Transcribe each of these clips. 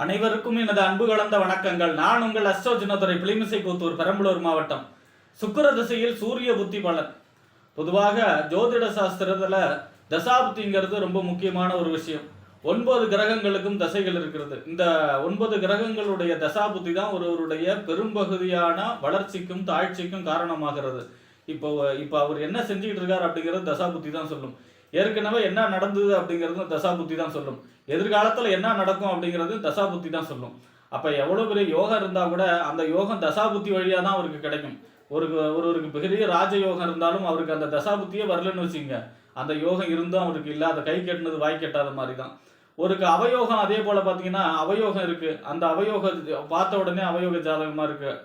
அனைவருக்கும் எனது அன்பு கலந்த வணக்கங்கள். நான் உங்கள் அஸ்ட்ரோ சின்னத்துறை பிளிமிசை கூத்தூர் பெரம்பலூர் மாவட்டம். சுக்கிர திசையில் சூரிய புத்தி பலன். பொதுவாக ஜோதிட சாஸ்திரத்துல தசாபுத்திங்கிறது ரொம்ப முக்கியமான ஒரு விஷயம். ஒன்பது கிரகங்களுக்கும் தசைகள் இருக்கிறது. இந்த ஒன்பது கிரகங்களுடைய தசாபுத்தி தான் ஒருவருடைய பெரும்பகுதியான வளர்ச்சிக்கும் தாழ்ச்சிக்கும் காரணமாகிறது. இப்போ இப்போ அவர் என்ன செஞ்சுக்கிட்டு இருக்கார் அப்படிங்கிறது தசாபுத்தி தான் சொல்லும். ஏற்கனவே என்ன நடந்தது அப்படிங்கிறது தசாபுத்தி தான் சொல்லும். எதிர்காலத்தில் என்ன நடக்கும் அப்படிங்கிறது தசாபுத்தி தான் சொல்லும். அப்போ எவ்வளோ பெரிய யோகம் இருந்தால் கூட அந்த யோகம் தசாபுத்தி வழியாக தான் அவருக்கு கிடைக்கும். ஒரு ஒருவருக்கு பெரிய ராஜ யோகம் இருந்தாலும் அவருக்கு அந்த தசாபுத்தியே வரலன்னு வச்சுங்க அந்த யோகம் இருந்தும் அவருக்கு இல்லை அந்த கை கட்டினது வாய் கெட்டாத மாதிரி தான் ஒருக்கு அவயோகம் அதே போல் பார்த்தீங்கன்னா அவயோகம் இருக்குது அந்த அவயோக பார்த்த உடனே அவயோக ஜாதகமாக இருக்குது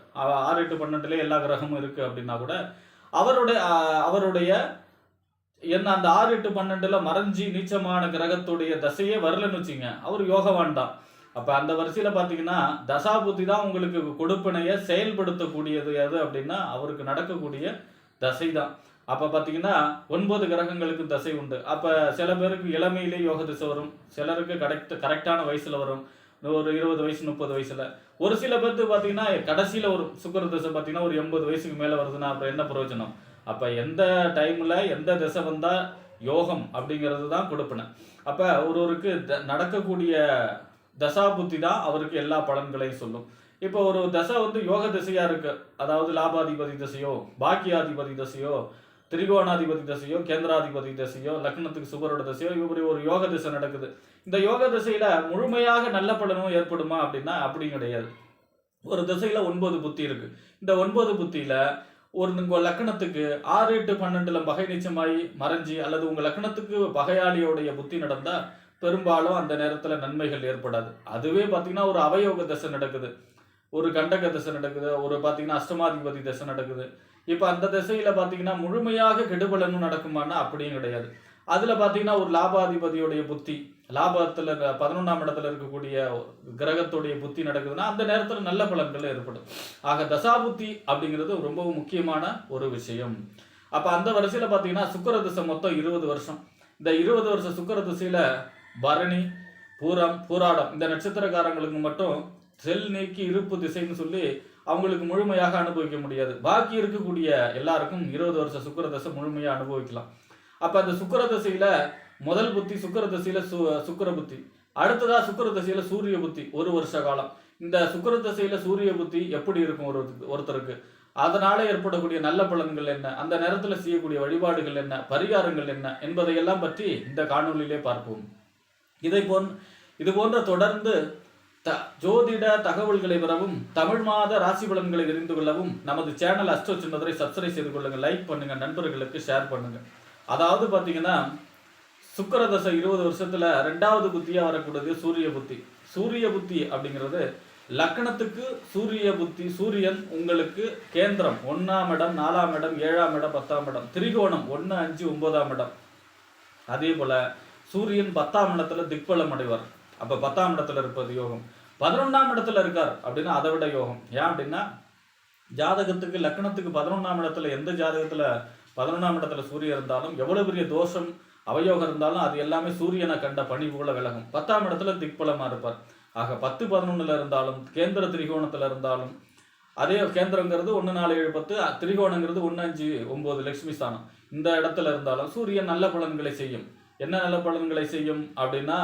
ஆறு எட்டு பன்னெண்டுலேயே எல்லா கிரகமும் இருக்குது அப்படின்னா கூட அவருடைய அவருடைய என்ன அந்த ஆறு எட்டு பன்னெண்டுல மறைஞ்சி நீச்சமான கிரகத்துடைய தசையே வரலன்னு வச்சுங்க அவர் யோகவான் தான். அப்ப அந்த வரிசையில பாத்தீங்கன்னா தசாபுத்தி தான் உங்களுக்கு கொடுப்பினைய செயல்படுத்தக்கூடியது எது அப்படின்னா அவருக்கு நடக்கக்கூடிய தசை தான். அப்ப பாத்தீங்கன்னா ஒன்பது கிரகங்களுக்கு தசை உண்டு. அப்ப சில பேருக்கு இளமையிலே யோக திசை வரும் சிலருக்கு கரெக்ட் கரெக்டான வயசுல வரும். ஒரு இருபது வயசு முப்பது வயசுல. ஒரு சில பேர்த்து பாத்தீங்கன்னா கடைசியில ஒரு சுக்கர திசை பாத்தீங்கன்னா ஒரு எண்பது வயசுக்கு மேல வருதுன்னா அப்புறம் என்ன பிரயோஜனம்? அப்போ எந்த டைமில் எந்த திசை வந்தால் யோகம் அப்படிங்கிறது தான் கொடுப்பினை. அப்போ ஒருவருக்கு த- நடக்கக்கூடிய தசாபுத்தி தான் அவருக்கு எல்லா பலன்களையும் சொல்லும். இப்போ ஒரு தசை வந்து யோக திசையாக இருக்குது அதாவது லாபாதிபதி திசையோ பாக்கியாதிபதி திசையோ திரிகோணாதிபதி திசையோ கேந்திராதிபதி திசையோ லக்னத்துக்கு சுபரோட திசையோ இப்படி ஒரு யோக திசை நடக்குது. இந்த யோக திசையில முழுமையாக நல்ல பலனும் ஏற்படுமா அப்படின்னா அப்படி கிடையாது. ஒரு திசையில ஒன்பது புத்தி இருக்கு. இந்த ஒன்பது புத்தியில ஒரு உங்கள் லக்கணத்துக்கு ஆறு எட்டு பன்னெண்டுல பகை நிச்சயமாய் மறைஞ்சி அல்லது உங்கள் லக்கணத்துக்கு பகையாளியோடைய புத்தி நடந்தா பெரும்பாலும் அந்த நேரத்தில் நன்மைகள் ஏற்படாது. அதுவே பார்த்தீங்கன்னா ஒரு அவயோக தசை நடக்குது. ஒரு கண்டக தசை நடக்குது. ஒரு பார்த்தீங்கன்னா அஷ்டமாதிபதி தசை நடக்குது. இப்போ அந்த திசையில் பார்த்தீங்கன்னா முழுமையாக கெடுபலனும் நடக்குமானா அப்படியும் கிடையாது. அதில் பார்த்தீங்கன்னா ஒரு லாபாதிபதியுடைய புத்தி லாபத்தில் பதினொன்றாம் இடத்துல இருக்கக்கூடிய கிரகத்துடைய புத்தி நடக்குதுன்னா அந்த நேரத்தில் நல்ல பலன்கள் ஏற்படும். ஆக தசாபுத்தி அப்படிங்கிறது ரொம்பவும் முக்கியமான ஒரு விஷயம். அப்போ அந்த வரிசையில் பார்த்தீங்கன்னா சுக்கர திசை மொத்தம் இருபது வருஷம். இந்த இருபது வருஷம் சுக்கிர திசையில் பரணி பூரம் பூராடம் இந்த நட்சத்திரக்காரங்களுக்கு மட்டும் செல் நீக்கி இருப்பு திசைன்னு சொல்லி அவங்களுக்கு முழுமையாக அனுபவிக்க முடியாது. பாக்கி இருக்கக்கூடிய எல்லாருக்கும் இருபது வருஷம் சுக்கிர தசை முழுமையாக அனுபவிக்கலாம். அப்போ அந்த சுக்கிர திசையில் முதல் புத்தி சுக்கர தசையில சு சுக்கிர புத்தி. அடுத்ததா சுக்கர தசையில சூரிய புத்தி ஒரு வருஷ காலம். இந்த சுக்கிர தசையில சூரிய புத்தி எப்படி இருக்கும் ஒரு ஒருத்தருக்கு? அதனால ஏற்படக்கூடிய நல்ல பலன்கள் என்ன? அந்த நேரத்துல செய்யக்கூடிய வழிபாடுகள் என்ன? பரிகாரங்கள் என்ன? என்பதையெல்லாம் பற்றி இந்த காணொளியிலே பார்ப்போம். இதை போன் இது போன்ற தொடர்ந்து த ஜோதிட தகவல்களை பெறவும் தமிழ் மாத ராசி பலன்களை தெரிந்து கொள்ளவும் நமது சேனல் அஸ்ட்ரோ சின்னதரை சப்ஸ்கிரைப் செய்து கொள்ளுங்க. லைக் பண்ணுங்க நண்பர்களுக்கு ஷேர் பண்ணுங்க. அதாவது பார்த்தீங்கன்னா சுக்கரதசை இருபது வருஷத்துல ரெண்டாவது புத்தியா வரக்கூடியது சூரிய புத்தி. சூரிய புத்தி அப்படிங்கிறது லக்கணத்துக்கு சூரிய புத்தி சூரியன் உங்களுக்கு கேந்திரம். ஒன்னாம் இடம் நாலாம் இடம் ஏழாம் இடம் பத்தாம் இடம். திரிகோணம் ஒன்று அஞ்சு ஒன்பதாம் இடம். அதே போல சூரியன் பத்தாம் இடத்துல திக்பலம் அடைவார். அப்ப பத்தாம் இடத்துல இருப்பது யோகம். பதினொன்றாம் இடத்துல இருக்கார் அப்படின்னா அதை விட யோகம். ஏன் அப்படின்னா ஜாதகத்துக்கு லக்னத்துக்கு பதினொன்றாம் இடத்துல எந்த ஜாதகத்துல பதினொன்றாம் இடத்துல சூரியன் இருந்தாலும் எவ்வளவு பெரிய தோஷம் அவயோகம் இருந்தாலும் அது எல்லாமே சூரியனை கண்ட பணி போல விலகும். பத்தாம் இடத்துல திக்பலமா இருப்பார். ஆக பத்து பதினொன்னுல இருந்தாலும் கேந்திர திரிகோணத்துல இருந்தாலும் அதே கேந்திரங்கிறது ஒன்று நாலு ஏழு பத்து திரிகோணங்கிறது ஒன்று அஞ்சு ஒம்பது லட்சுமி ஸ்தானம். இந்த இடத்துல இருந்தாலும் சூரியன் நல்ல பலன்களை செய்யும். என்ன நல்ல பலன்களை செய்யும் அப்படின்னா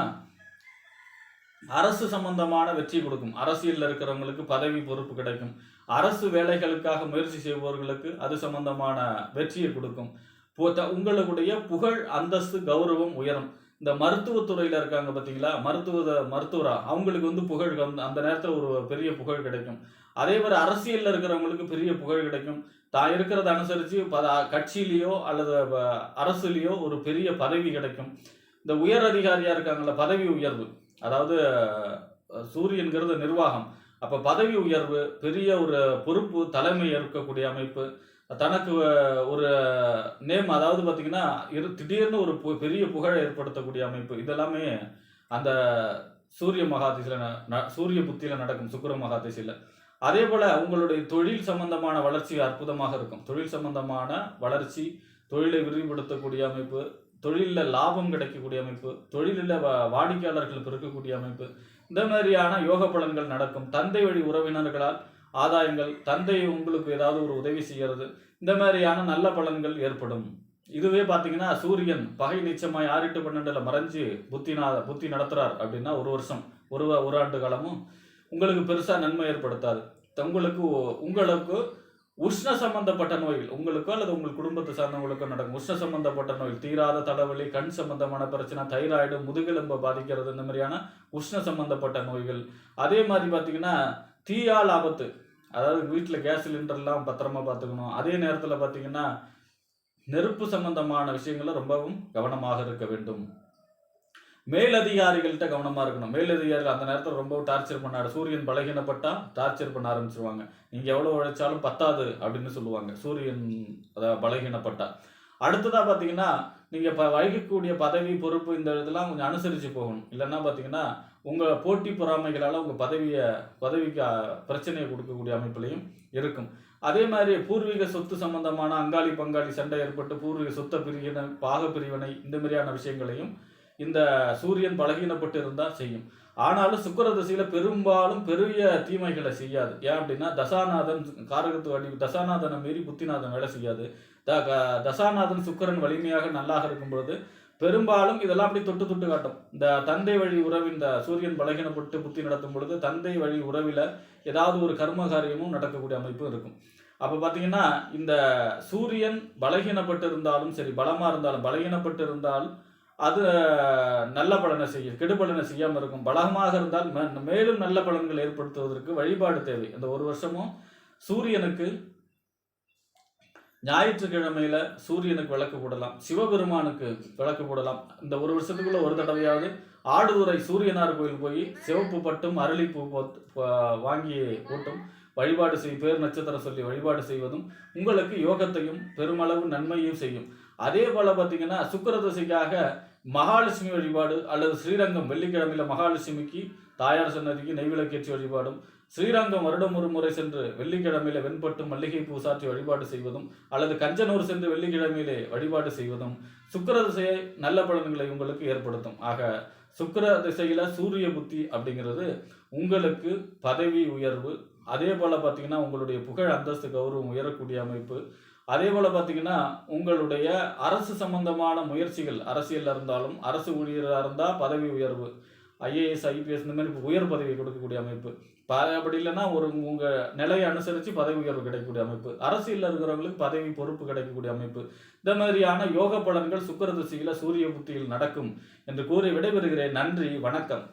அரசு சம்பந்தமான வெற்றி கொடுக்கும். அரசியலில் இருக்கிறவங்களுக்கு பதவி பொறுப்பு கிடைக்கும். அரசு வேலைகளுக்காக முயற்சி செய்பவர்களுக்கு அது சம்பந்தமான வெற்றியை கொடுக்கும். உங்களுடைய புகழ் அந்தஸ்து கௌரவம் உயரும். இந்த மருத்துவத்துறையில் இருக்காங்க பார்த்தீங்களா மருத்துவ மருத்துவரா? அவங்களுக்கு வந்து புகழ் அந்த நேரத்தில் ஒரு பெரிய புகழ் கிடைக்கும். அதே மாதிரி அரசியலில் இருக்கிறவங்களுக்கு பெரிய புகழ் கிடைக்கும். தான் இருக்கிறத அனுசரித்து ப- கட்சியிலேயோ அல்லது அரசுலேயோ ஒரு பெரிய பதவி கிடைக்கும். இந்த உயர் அதிகாரியாக இருக்காங்கள பதவி உயர்வு. அதாவது சூரியன்கிறது நிர்வாகம். அப்போ பதவி உயர்வு பெரிய ஒரு பொறுப்பு தலைமை ஏற்கக்கூடிய அமைப்பு. தனக்கு ஒரு நேம் அதாவது பார்த்தீங்கன்னா இரு திடீர்னு ஒரு பு- பெரிய புகழ் ஏற்படுத்தக்கூடிய அமைப்பு. இதெல்லாமே அந்த சூரிய மகாதிசையில் ந- ந- சூரிய புத்தியில் நடக்கும் சுக்கர மகாதிசையில். அதே போல் உங்களுடைய தொழில் சம்பந்தமான வளர்ச்சி அற்புதமாக இருக்கும். தொழில் சம்பந்தமான வளர்ச்சி தொழிலை விரிவுபடுத்தக்கூடிய அமைப்பு தொழிலில் லாபம் கிடைக்கக்கூடிய அமைப்பு தொழிலில் வாடிக்கையாளர்கள் பெருக்கக்கூடிய அமைப்பு இந்த மாதிரியான யோக பலன்கள் நடக்கும். தந்தை வழி உறவினர்களால் ஆதாயங்கள் தந்தை உங்களுக்கு ஏதாவது ஒரு உதவி செய்கிறது இந்த மாதிரியான நல்ல பலன்கள் ஏற்படும். இதுவே பார்த்தீங்கன்னா சூரியன் பகை நிச்சயமாய் ஆறிட்டு பன்னெண்டில் மறைஞ்சு புத்தினா புத்தி நடத்துகிறார் அப்படின்னா ஒரு வருஷம் ஒரு ஒரு ஆண்டு காலமும் உங்களுக்கு பெருசாக நன்மை ஏற்படுத்தாது. உங்களுக்கு உங்களுக்கு உஷ்ண சம்பந்தப்பட்ட நோய்கள் உங்களுக்கோ அல்லது உங்கள் குடும்பத்தை சார்ந்தவங்களுக்கோ நடக்கும் உஷ்ண சம்பந்தப்பட்ட நோய் தீராத தலைவலி கண் சம்பந்தமான பிரச்சனை தைராய்டு முதுகெலும்பை பாதிக்கிறது இந்த மாதிரியான உஷ்ண சம்பந்தப்பட்ட நோய்கள். அதே மாதிரி பார்த்தீங்கன்னா தீயால் ஆபத்து அதாவது வீட்டில் கேஸ் சிலிண்டர்லாம் பத்திரமா பார்த்துக்கணும். அதே நேரத்தில் பார்த்தீங்கன்னா நெருப்பு சம்பந்தமான விஷயங்களை ரொம்பவும் கவனமாக இருக்க வேண்டும். மேலதிகாரிகள்கிட்ட கவனமாக இருக்கணும். மேலதிகாரிகள் அந்த நேரத்தில் ரொம்ப டார்ச்சர் பண்ணாரு. சூரியன் பலகீனப்பட்டால் டார்ச்சர் பண்ண ஆரம்பிச்சிருவாங்க. நீங்கள் எவ்வளோ உழைச்சாலும் பத்தாது அப்படின்னு சொல்லுவாங்க. சூரியன் அதாவது பலகீனப்பட்டா. அடுத்ததாக பார்த்தீங்கன்னா நீங்கள் ப வகிக்கக்கூடிய பதவி பொறுப்பு இந்த இதெல்லாம் கொஞ்சம் அனுசரித்து போகணும். இல்லைன்னா பார்த்தீங்கன்னா உங்கள் போட்டி பொறாமைகளால் உங்கள் பதவியை பதவிக்கு பிரச்சனையை கொடுக்கக்கூடிய அமைப்புலையும் இருக்கும். அதே மாதிரி பூர்வீக சொத்து சம்பந்தமான அங்காளி பங்காளி சண்டை ஏற்பட்டு பூர்வீக சொத்த பிரிவினை பாக பிரிவினை இந்த மாதிரியான விஷயங்களையும் இந்த சூரியன் பலகீனப்பட்டு இருந்தால் செய்யும். ஆனாலும் சுக்கர திசையில் பெரும்பாலும் பெரிய தீமைகளை செய்யாது. ஏன் அப்படின்னா தசாநாதன் காரகத்து வடி தசாநாதனை மீறி புத்திநாதன் வேலை செய்யாது. த தசாநாதன் சுக்கரன் வலிமையாக நல்லாக இருக்கும் பொழுது பெரும்பாலும் இதெல்லாம் அப்படி தொட்டு தொட்டு காட்டும். இந்த தந்தை வழி உறவின் இந்த சூரியன் பலகீனப்பட்டு புத்தி நடத்தும் பொழுது தந்தை வழி உறவில் ஏதாவது ஒரு கர்ம காரியமும் நடக்கக்கூடிய அமைப்பும் இருக்கும். அப்போ பார்த்தீங்கன்னா இந்த சூரியன் பலகீனப்பட்டு இருந்தாலும் சரி பலமாக இருந்தாலும் பலகீனப்பட்டு இருந்தால் அது நல்ல பலனை செய்யும் கெடுபலனை செய்யாமல் இருக்கும். பலகமாக இருந்தால் மே- மேலும் நல்ல பலன்கள் ஏற்படுத்துவதற்கு வழிபாடு தேவை. இந்த ஒரு வருஷமும் சூரியனுக்கு ஞாயிற்றுக்கிழமையில சூரியனுக்கு விளக்கு போடலாம் சிவபெருமானுக்கு விளக்கு போடலாம். இந்த ஒரு வருஷத்துக்குள்ள ஒரு தடவையாவது ஆடுதுறை சூரியனார் கோயில் போய் சிவப்பு பட்டும் அரளிப்பூ வாங்கி போட்டும் வழிபாடு செய் பேர் நட்சத்திரம் சொல்லி வழிபாடு செய்வதும் உங்களுக்கு யோகத்தையும் பெருமளவு நன்மையும் செய்யும். அதே போல பார்த்தீங்கன்னா சுக்கிர திசைக்காக மகாலட்சுமி வழிபாடு அல்லது ஸ்ரீரங்கம் வெள்ளிக்கிழமையில மகாலட்சுமிக்கு தாயார் சன்னதிக்கு நெய்விளக்கேற்றி வழிபாடும் ஸ்ரீரங்கம் வருடம் ஒரு முறை சென்று வெள்ளிக்கிழமையில வெண்பட்டு மல்லிகை பூசாற்றி வழிபாடு செய்வதும் அல்லது கஞ்சனூர் சென்று வெள்ளிக்கிழமையிலே வழிபாடு செய்வதும் சுக்கர திசையை நல்ல பலன்களை உங்களுக்கு ஏற்படுத்தும். ஆக சுக்கிர திசையில சூரிய புத்தி அப்படிங்கிறது உங்களுக்கு பதவி உயர்வு அதே போல பார்த்தீங்கன்னா உங்களுடைய புகழ் அந்தஸ்து கௌரவம் உயரக்கூடிய அமைப்பு. அதே போல பார்த்தீங்கன்னா உங்களுடைய அரசு சம்பந்தமான முயற்சிகள் அரசியல்ல இருந்தாலும் அரசு ஊழியராக இருந்தால் பதவி உயர்வு ஐஏஎஸ் ஐபிஎஸ் இந்த மாதிரி உயர் பதவி கொடுக்கக்கூடிய அமைப்பு. அப்படி இல்லைன்னா ஒரு உங்கள் நிலையை அனுசரித்து பதவி உயர்வு கிடைக்கக்கூடிய அமைப்பு. அரசியலில் இருக்கிறவங்களுக்கு பதவி பொறுப்பு கிடைக்கக்கூடிய அமைப்பு. இந்த மாதிரியான யோக பலன்கள் சுக்கிர சூரிய புத்தியில் நடக்கும் என்று கூறி விடைபெறுகிறேன். நன்றி வணக்கம்.